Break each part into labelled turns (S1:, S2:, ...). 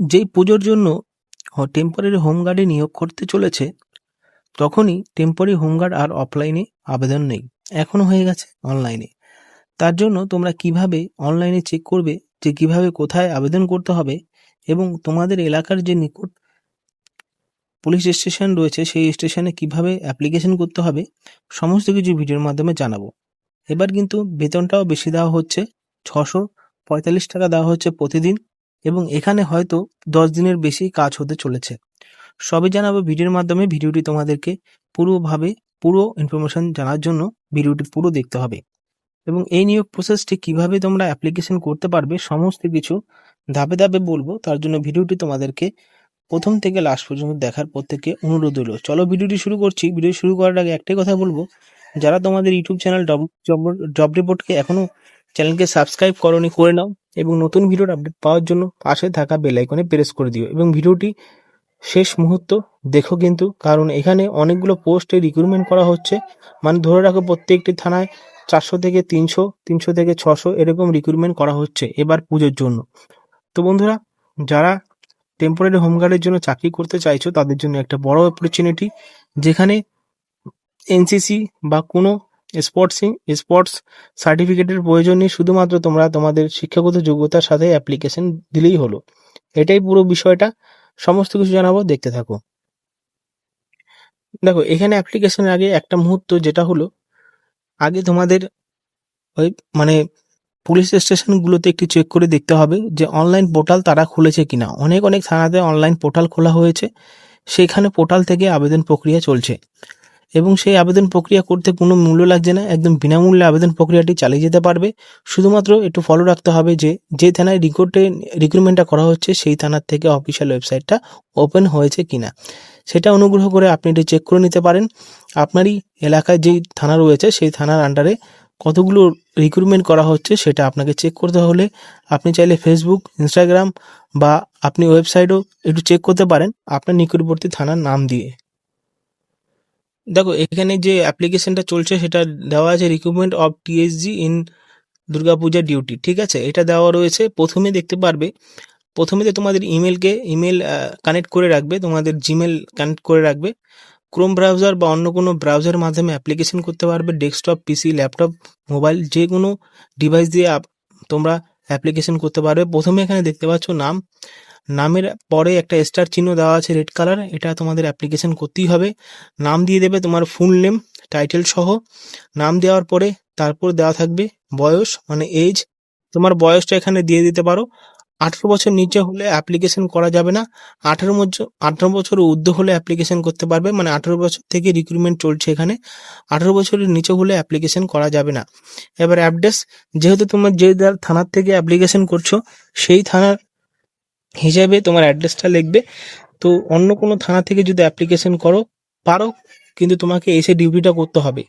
S1: যেই পুজোর জন্য টেম্পোরারি হোমগার্ডে নিয়োগ করতে চলেছে, তখনই টেম্পোরারি হোমগার্ড আর অফলাইনে আবেদন নেই। এখনও হয়ে গেছে অনলাইনে তার জন্য তোমরা কীভাবে অনলাইনে চেক করবে যে কীভাবে কোথায় আবেদন করতে হবে এবং তোমাদের এলাকার যে নিকট পুলিশ স্টেশন রয়েছে, সেই স্টেশনে কীভাবে অ্যাপ্লিকেশন করতে হবে, সমস্ত কিছু ভিডিওর মাধ্যমে জানাব। এবার কিন্তু বেতনটাও বেশি দেওয়া হচ্ছে, ছশো পঁয়তাল্লিশ টাকা দেওয়া হচ্ছে প্রতিদিন। এবং এখানে হয়তো দশ দিনের বেশি কাজ হতে চলেছে। সবই জানাব ভিডিওর মাধ্যমে ভিডিওটি তোমাদেরকে পুরোভাবে, পুরো ইনফরমেশন জানার জন্য ভিডিওটি পুরো দেখতে হবে। এবং এই নিয়োগ প্রসেসটি কীভাবে তোমরা অ্যাপ্লিকেশন করতে পারবে, সমস্ত কিছু ধাপে ধাপে বলব। তার জন্য ভিডিওটি তোমাদেরকে প্রথম থেকে লাস্ট পর্যন্ত দেখার প্রত্যেককে অনুরোধ হলো চলো ভিডিওটি শুরু করছি। ভিডিও শুরু করার আগে একটাই কথা বলব, যারা তোমাদের ইউটিউব চ্যানেল জব রিপোর্টকে এখনও চ্যানেলকে সাবস্ক্রাইব করনি, করে নাও। এবং নতুন ভিডিওর আপডেট পাওয়ার জন্য পাশে থাকা বেল আইকনে প্রেস করে দিও। এবং ভিডিওটি শেষ মুহূর্ত দেখো কিন্তু, কারণ এখানে অনেকগুলো পোস্টে রিক্রুটমেন্ট করা হচ্ছে। মানে ধরে রাখো, প্রত্যেকটি থানায় চারশো থেকে তিনশো তিনশো থেকে ছশো এরকম রিক্রুটমেন্ট করা হচ্ছে এবার পুজোর জন্য। তো বন্ধুরা, যারা টেম্পোরারি হোমগার্ডের জন্য চাকরি করতে চাইছো, তাদের জন্য একটা বড় অপরচুনিটি যেখানে এনসিসি বা কোনো স্পোর্টসিং, স্পোর্টস সার্টিফিকেটের প্রয়োজন নেই শুধুমাত্র তোমরা তোমাদের শিক্ষাগত যোগ্যতার সাথে অ্যাপ্লিকেশন দিলেই হলো। এটাই পুরো বিষয়টা। সমস্ত কিছু জানাব, দেখতে থাকো। দেখো, এখানে অ্যাপ্লিকেশনের আগে একটা মুহূর্ত যেটা হলো, আগে তোমাদের ওই মানে পুলিশ স্টেশনগুলোতে একটু চেক করে দেখতে হবে যে অনলাইন পোর্টাল তারা খুলেছে কিনা। অনেক অনেক থানাতে অনলাইন পোর্টাল খোলা হয়েছে। সেখানে পোর্টাল থেকে আবেদন প্রক্রিয়া চলছে। এবং সেই আবেদন প্রক্রিয়া করতে কোনো মূল্য লাগছে না। একদম বিনামূল্যে আবেদন প্রক্রিয়াটি চালিয়ে যেতে পারবে। শুধুমাত্র একটু ফলো রাখতে হবে যে যে থানায় রিক্রুটে রিক্রুটমেন্টটা করা হচ্ছে, সেই থানার থেকে অফিসিয়াল ওয়েবসাইটটা ওপেন হয়েছে কিনা। সেটা অনুগ্রহ করে আপনি এটি চেক করে নিতে পারেন। আপনারই এলাকায় যেই থানা রয়েছে, সেই থানার আন্ডারে কতগুলো রিক্রুটমেন্ট করা হচ্ছে, সেটা আপনাকে চেক করতে হলে আপনি চাইলে ফেসবুক ইনস্টাগ্রাম বা আপনি ওয়েবসাইটও একটু চেক করতে পারেন, আপনার নিকটবর্তী থানার নাম দিয়ে। দেখো, এখানে যে অ্যাপ্লিকেশনটা চলছে, সেটা দেওয়া আছে recruitment of TSG in Durga Puja duty ঠিক আছে? এটা দেওয়া রয়েছে। প্রথমে দেখতে পারবে, প্রথমে তো তোমাদের ইমেলকে ইমেল কানেক্ট করে রাখবে, তোমাদের জিমেল কানেক্ট করে রাখবে। ক্রোম ব্রাউজার বা অন্য কোনো ব্রাউজার মাধ্যমে অ্যাপ্লিকেশন করতে পারবে ডেস্কটপ পিসি ল্যাপটপ মোবাইল যে কোনো ডিভাইস দিয়ে তোমরা অ্যাপ্লিকেশন করতে পারবে। প্রথমে এখানে দেখতে পাচ্ছ নাম নামের পরে একটা স্টার চিহ্ন দেওয়া আছে রেড কালার এটা তোমাদের অ্যাপ্লিকেশন করতেই হবে। নাম দিয়ে দেবে তোমার ফুল নেম টাইটেল সহ। নাম দেওয়ার পরে তারপর দেওয়া থাকবে বয়স মানে এজ তোমার বয়সটা এখানে দিয়ে দিতে পারো। আঠেরো বছর নিচে হলে অ্যাপ্লিকেশন করা যাবে না। আঠেরো বছর আঠেরো বছর ঊর্ধ্ব হলে অ্যাপ্লিকেশন করতে পারবে মানে আঠেরো বছর থেকে রিক্রুটমেন্ট চলছে এখানে। আঠেরো বছরের নিচে হলে অ্যাপ্লিকেশন করা যাবে না। এবার অ্যাড্রেস যেহেতু তোমার যে থানার থেকে অ্যাপ্লিকেশন করছ, সেই থানার হিসাবে তোমার অ্যাড্রেসটা লিখবে। তো অন্য কোনো থানা থেকে যদি অ্যাপ্লিকেশন করো, পারো, কিন্তু তোমাকে এসে ডিউটিটা করতে হবে।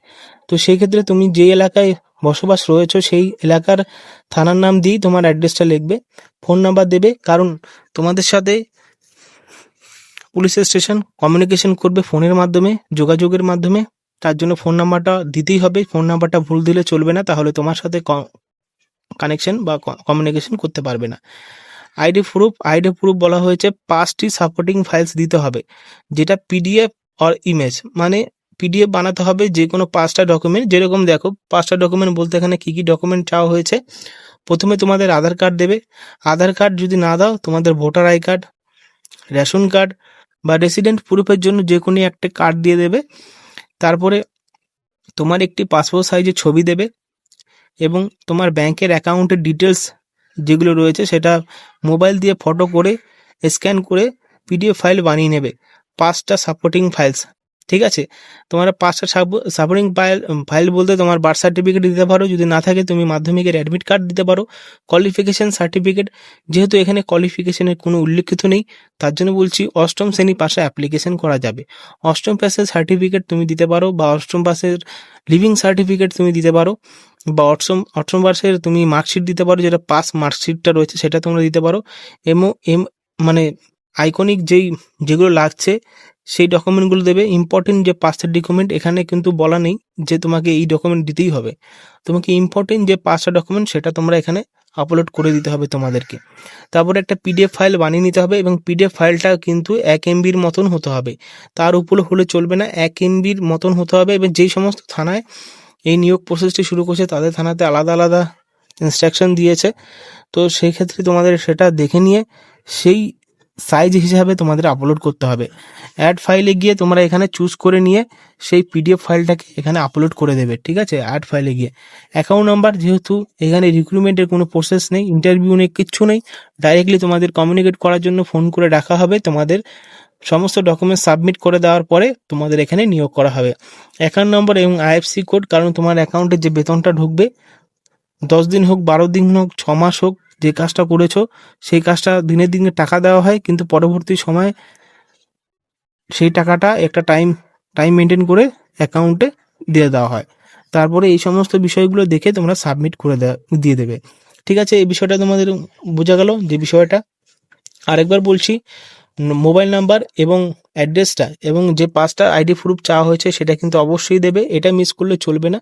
S1: তো সেই ক্ষেত্রে তুমি যে এলাকায় বসবাস রয়েছে, সেই এলাকার থানার নাম দিয়েই তোমার অ্যাড্রেসটা লিখবে ফোন নাম্বার দেবে। কারণ তোমাদের সাথে পুলিশ স্টেশন কমিউনিকেশন করবে ফোনের মাধ্যমে, যোগাযোগের মাধ্যমে। তার জন্য ফোন নাম্বারটা দিতেই হবে। ফোন নাম্বারটা ভুল দিলে চলবে না। তাহলে তোমার সাথে কানেকশন বা কমিউনিকেশন করতে পারবে না। আইডি প্রুফ আইডি প্রুফ বলা হয়েছে, পাঁচটি সাপোর্টিং ফাইলস দিতে হবে, যেটা পিডিএফ অর ইমেজ মানে পিডিএফ বানাতে হবে যে কোনো পাঁচটা ডকুমেন্ট যেরকম দেখো, পাঁচটা ডকুমেন্ট বলতে এখানে কী কী ডকুমেন্ট চাওয়া হয়েছে। প্রথমে তোমাদের আধার কার্ড দেবে। আধার কার্ড যদি না দাও, তোমাদের voter I card ration card বা রেসিডেন্ট প্রুফের জন্য যে কোনো একটা কার্ড দিয়ে দেবে। তারপরে তোমার একটি পাসপোর্ট সাইজের ছবি দেবে এবং তোমার ব্যাংকের অ্যাকাউন্টের ডিটেলস যেগুলো রয়েছে সেটা মোবাইল দিয়ে ফটো করে স্ক্যান করে পিডিএফ ফাইল বানিয়ে নেবে। পাঁচটা সাপোর্টিং ফাইলস ঠিক আছে? তোমার পাঁচটা সাপোর্টিং ফাইল ফাইল বলতে তোমার বার্থ সার্টিফিকেট দিতে পারো। যদি না থাকে, তুমি মাধ্যমিকের অ্যাডমিট কার্ড দিতে পারো। কোয়ালিফিকেশান সার্টিফিকেট যেহেতু এখানে কোয়ালিফিকেশনের কোনো উল্লেখিত নেই, তার জন্য বলছি অষ্টম শ্রেণি পাশে অ্যাপ্লিকেশন করা যাবে। অষ্টম পাসের সার্টিফিকেট তুমি দিতে পারো বা অষ্টম পাসের লিভিং সার্টিফিকেট তুমি দিতে পারো বা অষ্টম অষ্টম বর্ষের তুমি মার্কশিট দিতে পারো, যেটা পাস মার্কশিটটা রয়েছে সেটা তোমরা দিতে পারো। এমও, এম মানে আইকনিক যেই, যেগুলো লাগছে সেই ডকুমেন্টগুলো দেবে। ইম্পর্টেন্ট যে পাঁচটা ডকুমেন্ট এখানে কিন্তু বলা নেই যে তোমাকে এই ডকুমেন্ট দিতেই হবে। তোমাকে ইম্পর্টেন্ট যে পাঁচটা ডকুমেন্ট সেটা তোমরা এখানে আপলোড করে দিতে হবে তোমাদেরকে। তারপরে একটা পিডিএফ ফাইল বানিয়ে নিতে হবে এবং পিডিএফ ফাইলটা কিন্তু এক এমবির মতন হতে হবে। তার উপরে হলে চলবে না, এক এমবির মতন হতে হবে এবং যেই সমস্ত থানায় এই নিয়োগ প্রসেসটি শুরু করছে, তাদের থানাতে আলাদা আলাদা ইনস্ট্রাকশন দিয়েছে। তো সেই ক্ষেত্রে তোমাদের সেটা দেখে নিয়ে সেই সাইজ হিসাবে তোমাদের আপলোড করতে হবে। অ্যাড ফাইলে গিয়ে তোমরা এখানে চুজ করে নিয়ে সেই পিডিএফ ফাইলটাকে এখানে আপলোড করে দেবে, ঠিক আছে? অ্যাড ফাইলে গিয়ে। অ্যাকাউন্ট নাম্বার যেহেতু এখানে রিক্রুটমেন্টের কোনো প্রসেস নেই ইন্টারভিউ নেই, কিচ্ছু নেই ডাইরেক্টলি তোমাদের কমিউনিকেট করার জন্য ফোন করে ডাকা হবে। তোমাদের সমস্ত ডকুমেন্ট সাবমিট করে দেওয়ার পরে তোমাদের এখানে নিয়োগ করা হবে। অ্যাকাউন্ট নম্বর এবং আইএফসি কোড কারণ তোমার অ্যাকাউন্টে যে বেতনটা ঢুকবে, দশ দিন হোক, বারো দিন হোক, ছ মাস হোক যে কাজটা করেছ, সেই কাজটা দিনের দিনে টাকা দেওয়া হয়, কিন্তু পরবর্তী সময় সেই টাকাটা একটা টাইম টাইম মেনটেন করে অ্যাকাউন্টে দিয়ে দেওয়া হয়। তারপরে এই সমস্ত বিষয়গুলো দেখে তোমরা সাবমিট করে দিয়ে দেবে। ঠিক আছে, এই বিষয়টা তোমাদের বোঝা গেল, যে বিষয়টা। আরেকবার বলছি মোবাইল নাম্বার এবং অ্যাড্রেসটা এবং যে পাঁচটা আইডি প্রুফ চাওয়া হয়েছে সেটা কিন্তু অবশ্যই দেবে। এটা মিস করলে চলবে না।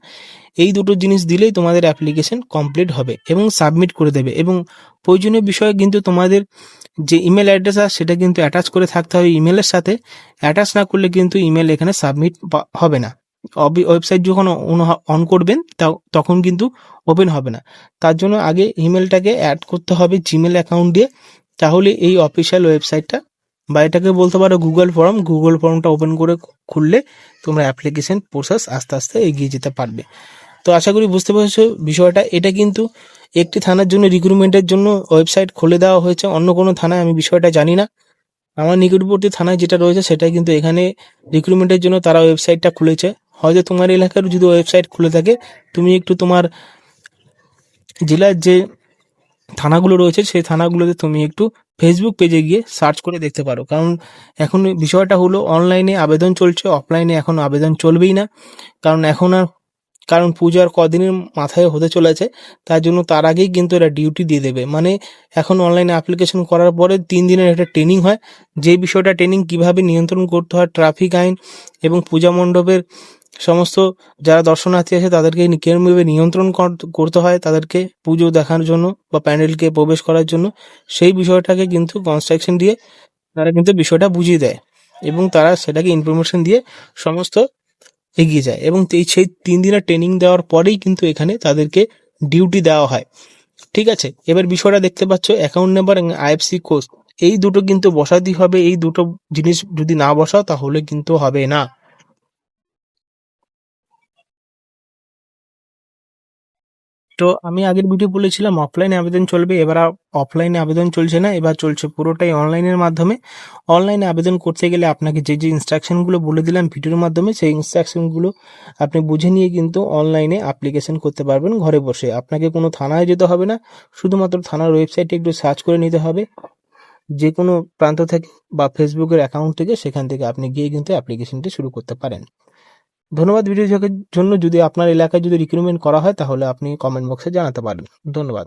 S1: এই দুটো জিনিস দিলেই তোমাদের অ্যাপ্লিকেশন কমপ্লিট হবে এবং সাবমিট করে দেবে এবং প্রয়োজনীয় বিষয়ে কিন্তু তোমাদের যে ইমেল অ্যাড্রেস আছে সেটা কিন্তু অ্যাটাচ করে থাকতে হবে ইমেলের সাথে। অ্যাটাচ না করলে কিন্তু ইমেল এখানে সাবমিট হবে না। ওয়েবসাইট যখন অন করবেন তখন কিন্তু ওপেন হবে না। তার জন্য আগে ইমেলটাকে অ্যাড করতে হবে জিমেল অ্যাকাউন্ট দিয়ে। তাহলে এই অফিসিয়াল ওয়েবসাইটটা বা এটাকে বলতে পারো গুগল ফর্ম গুগল ফর্মটা ওপেন করে খুললে তোমরা অ্যাপ্লিকেশন প্রসেস আস্তে আস্তে এগিয়ে যেতে পারবে। তো আশা করি বুঝতে পেরেছ বিষয়টা। এটা কিন্তু একটি থানার জন্য রিক্রুটমেন্টের জন্য ওয়েবসাইট খুলে দেওয়া হয়েছে। অন্য কোনো থানায় আমি বিষয়টা জানি না। আমার নিকটবর্তী থানায় যেটা রয়েছে সেটা কিন্তু এখানে রিক্রুটমেন্টের জন্য তারা ওয়েবসাইটটা খুলেছে। হয়তো তোমার এলাকার যদি ওয়েবসাইট খুলে থাকে, তুমি একটু তোমার জেলার যে থানাগুলো রয়েছে, সেই থানাগুলোতে তুমি একটু ফেসবুক পেজে গিয়ে সার্চ করে দেখতে পারো। কারণ এখন বিষয়টা হলো অনলাইনে আবেদন চলছে অফলাইনে এখন আবেদন চলবেই না। কারণ এখন আর, কারণ পূজার কদিনের মাথায় হতে চলেছে, তার জন্য তার আগেই কিন্তু এরা ডিউটি দিয়ে দেবে। মানে এখন অনলাইনে অ্যাপ্লিকেশন করার পরে তিন দিনের একটা ট্রেনিং হয়, যে বিষয়টা ট্রেনিং কীভাবে নিয়ন্ত্রণ করতে হয় ট্রাফিক আইন এবং পূজা মণ্ডপের সমস্ত যারা দর্শনার্থী আছে, তাদেরকে কীভাবে নিয়ন্ত্রণ কর- করতে হয় তাদেরকে পুজো দেখার জন্য বা প্যান্ডেলকে প্রবেশ করার জন্য। সেই বিষয়টাকে কিন্তু কনস্ট্রাকশন দিয়ে তারা কিন্তু বিষয়টা বুঝিয়ে দেয় এবং তারা সেটাকে ইনফরমেশন দিয়ে সমস্ত এগিয়ে যায় এবং সেই তিন দিনের ট্রেনিং দেওয়ার পরেই কিন্তু এখানে তাদেরকে ডিউটি দেওয়া হয়। ঠিক আছে? এবার বিষয়টা দেখতে পাচ্ছ অ্যাকাউন্ট নাম্বার এবং আইএফসি কোর্স এই দুটো কিন্তু বসাতেই হবে, এই দুটো জিনিস যদি না বসাও তাহলে কিন্তু হবে না। তো আমি আগের ভিডিও বলেছিলাম অফলাইনে আবেদন চলবে, এবার অফলাইনে আবেদন চলছে না, এবার চলছে পুরোটাই অনলাইনের মাধ্যমে। অনলাইনে আবেদন করতে গেলে আপনাকে যে যে ইনস্ট্রাকশনগুলো বলে দিলাম ভিডিওর মাধ্যমে, সেই ইনস্ট্রাকশনগুলো আপনি বুঝে নিয়ে কিন্তু অনলাইনে অ্যাপ্লিকেশন করতে পারবেন ঘরে বসে। আপনাকে কোনো থানায় যেতে হবে না, শুধুমাত্র থানার ওয়েবসাইটে একটু সার্চ করে নিতে হবে। যে কোনো প্রান্ত থেকে বা ফেসবুকের অ্যাকাউন্ট থেকে সেখান থেকে আপনি গিয়ে কিন্তু অ্যাপ্লিকেশনটি শুরু করতে পারেন। ধন্যবাদ ভিডিও জন্য। যদি আপনার এলাকায় যদি রিক্রুটমেন্ট করা হয়, তাহলে আপনি কমেন্ট বক্সে জানাতে পারেন। ধন্যবাদ।